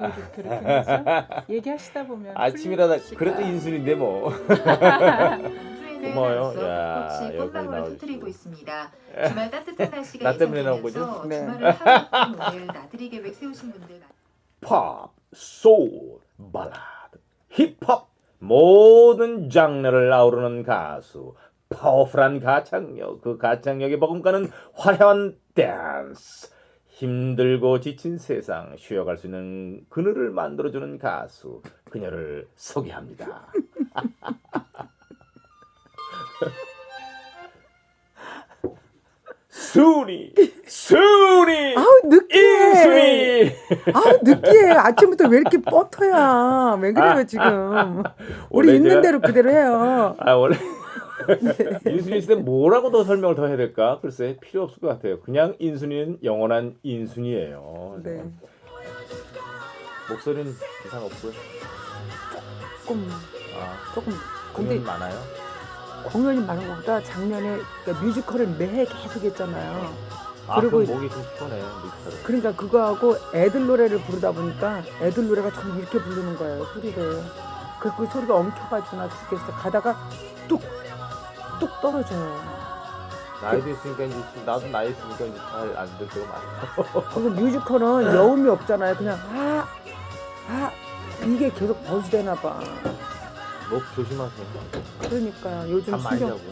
그렇게 그렇게 해서 얘기하시다 보면 아침이라다 그래도 인순인데 뭐. 고마워요. 야, 여기까지 꽃방울을 나와주시고. 터뜨리고 있습니다. 주말 따뜻한 날씨가 나 때문에 나온 거죠? 예상되면서 네. 주말을 하루 종일 오늘 나들이 계획 세우신 분들 많- 팝, 소울, 발라드, 힙합 모든 장르를 아우르는 가수 파워풀한 가창력 그 가창력에 버금가는 화려한 댄스 힘들고 지친 세상 쉬어갈 수 있는 그늘을 만들어주는 가수 그녀를 소개합니다 순이 순이 아우 느끼해. 인순이 아우 느끼해. 아침부터 왜 이렇게 뻗어야? 왜 그래요 지금? 우리 있는 대로 그대로 해요. 아 원래 인순이 있을 때 뭐라고 더 설명을 더 해야 될까? 글쎄 필요 없을 것 같아요. 그냥 인순이는 영원한 인순이에요. 네. 목소리는 이상 없고요. 조금 아, 조금 공연 근데 많아요. 공연이 많은 것보다 작년에 그러니까 뮤지컬을 매해 계속 했잖아요. 아, 그리고 그럼 목이 좀 피곤해. 믹서를. 그러니까 그거하고 애들 노래를 부르다 보니까 애들 노래가 좀 이렇게 부르는 거예요 소리를. 그, 그 소리가 엉켜가지고 나 죽겠어. 가다가 뚝 뚝 떨어져요. 나이도 있으니까 이제 좀- 나도 나이 있으니까 이제 잘안될 때가 많아요. 그리고 뮤지컬은 여음이 없잖아요. 그냥 아, 아 이게 계속 버즈되나 봐. 목 조심하세요. 그러니까 요즘 잠 많이 신경 자고.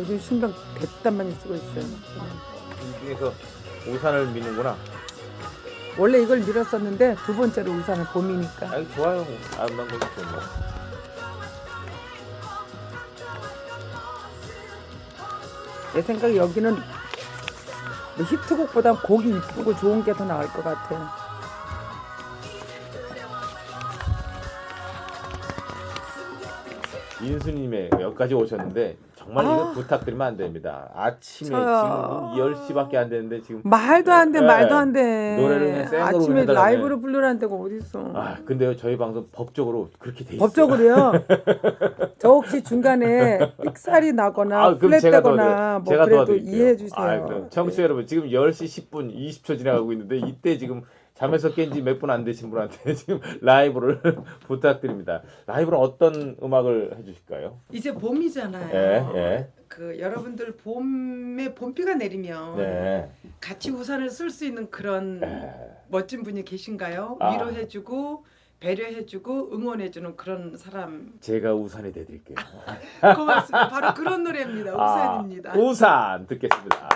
요즘 신경 대단 많이 쓰고 있어요. 이 중에서 우산을 미는구나. 원래 이걸 밀었었는데 두 번째로 우산을 봄이니까. 아 좋아요. 아름다운 거 좋네. 내 생각에 여기는 뭐 히트곡보단 곡이 이쁘고 좋은 게 더 나을 것 같아요. 인수님의 여기까지 오셨는데 정말 이거 아. 부탁드리면 안 됩니다. 아침에 저요. 지금 10시밖에 안 됐는데 지금 말도 안 돼, 네. 말도 안 돼. 노래를 그냥 생으로 아침에 해달라네. 라이브로 부르라는 데가 어디 있어? 아 근데요 저희 방송 법적으로 그렇게 돼 있어요. 법적으로요. 저 혹시 중간에 삑살이 나거나 아, 그럼 제가 플랫되거나 도와드릴게요. 뭐 제가 그래도 도와드릴게요. 이해해 주세요. 아, 그럼 청취자 여러분 지금 10시 10분 20초 지나가고 있는데 이때 지금 잠에서 깬 지 몇 분 안 되신 분한테 지금 라이브를 부탁드립니다. 라이브는 어떤 음악을 해주실까요? 이제 봄이잖아요. 예, 예. 그 여러분들 봄에 봄비가 내리면 네. 같이 우산을 쓸 수 있는 그런 에, 멋진 분이 계신가요? 아. 위로해주고 배려해주고 응원해주는 그런 사람 제가 우산이 돼드릴게요. 고맙습니다. 바로 그런 노래입니다. 우산입니다. 아, 우산 듣겠습니다.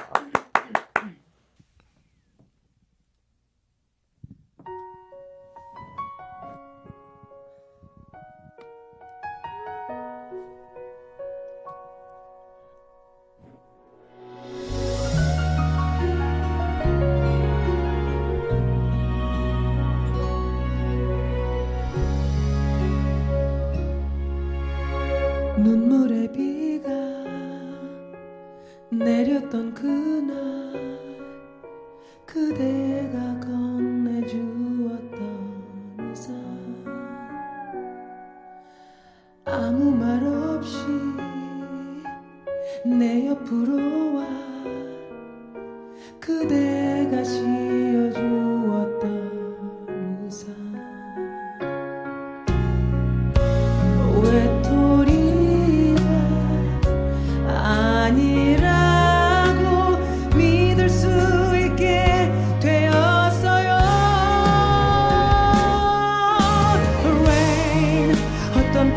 그대 어떤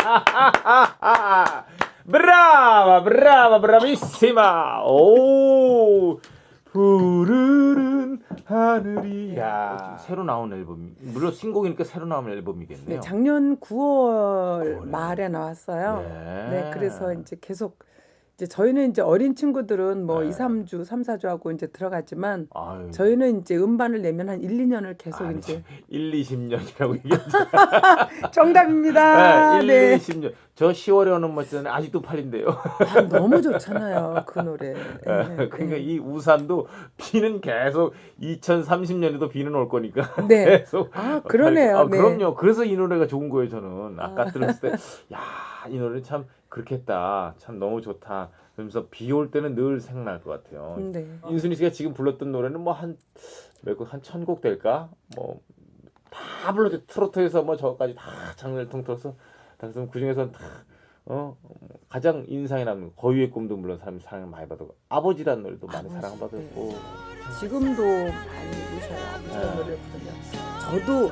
브라바 브라바 브라비시마 오 푸르른 하늘이 야 새로 나온 앨범 물론 신곡이니까 새로 나온 앨범이겠네요. 네, 작년 9월 구월에. 말에 나왔어요. 네. 네, 그래서 이제 계속 이제 저희는 이제 어린 친구들은 뭐 네. 2, 3주, 3, 4주 하고 이제 들어갔지만 아유, 저희는 이제 음반을 내면 한 1, 2년을 계속 아니, 이제 1, 20년이라고 얘기했죠. 정답입니다. 네, 1, 네. 20년. 저 10월에 오는 멋지는 아직도 팔린대요. 아, 너무 좋잖아요. 그 노래. 네, 그러니까 네. 이 우산도 비는 계속 2030년에도 비는 올 거니까 네. 계속 아, 그러네요. 아, 네. 그럼요. 그래서 이 노래가 좋은 거예요, 저는. 아까 들었을 때 야, 이 노래 참 그렇겠다. 참 너무 좋다. 그러면서 비 올 때는 늘 생각날 것 같아요. 네. 인순이 씨가 지금 불렀던 노래는 뭐 한 몇곡한 천 곡 될까? 뭐 다 불렀죠. 트로트에서 뭐 저까지 다 장르를 통틀어서 그래서 그 중에서 다어 가장 인상이 남는 거위의 꿈도 물론 사람 사랑 많이 받았고 아버지라는 노래도 많이 아버지, 사랑받았고 지금도 많이 부르셔요. 아버지 네. 노래를 부르면. 저도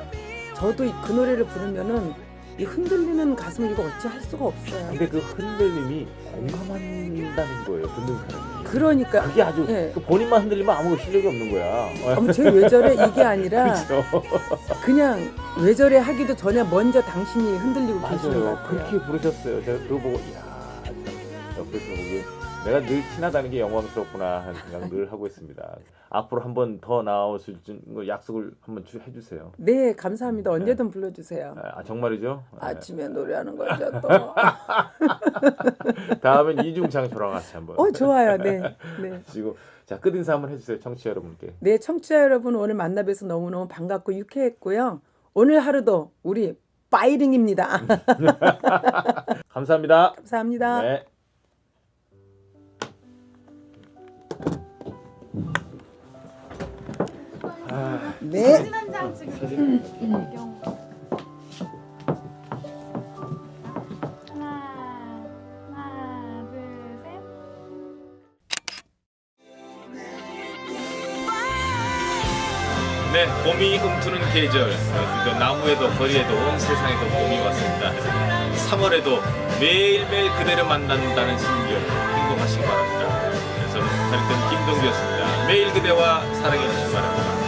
저도 이- 그 노래를 부르면은 이 흔들리는 가슴을 이거 어찌 할 수가 없어요. 근데 그 흔들림이 공감한다는 거예요 듣는 사람이. 그러니까 그게 아주 예. 그 본인만 흔들리면 아무 실력이 없는 거야. 어머 쟤왜 저래 이게 아니라 그렇죠. 그냥 왜 저래 하기도 전에 먼저 당신이 흔들리고 계시는 것 맞아요. 같아요. 그렇게 부르셨어요. 제가 그거 보고 이야 참 옆에서 보기 내가 늘 친하다는 게 영광스럽구나 하는 생각 늘 하고 있습니다 앞으로 한 번 더 나오실 줄 약속을 한번 주- 해주세요 네 감사합니다. 언제든 불러주세요. 아 정말이죠 네. 아침에 노래하는 거죠 또. 다음엔 이중창 저랑 같이 한번 어 좋아요. 네. 네. 지금 자 끝인사 한번 해주세요 청취자 여러분께 네, 청취자 여러분 오늘 만나뵈서 너무너무 반갑고 유쾌했고요. 오늘 하루도 우리 파이팅입니다. 감사합니다 감사합니다. 네. 네. 네, 봄이 움트는 계절. 그 나무에도 거리에도 온 세상에도 봄이 왔습니다. 3월에도 매일매일 그대를 만난다는 신기억 행복하시기 바랍니다. 저는 김동규였습니다. 매일 그대와 사랑해 주시기 바랍니다.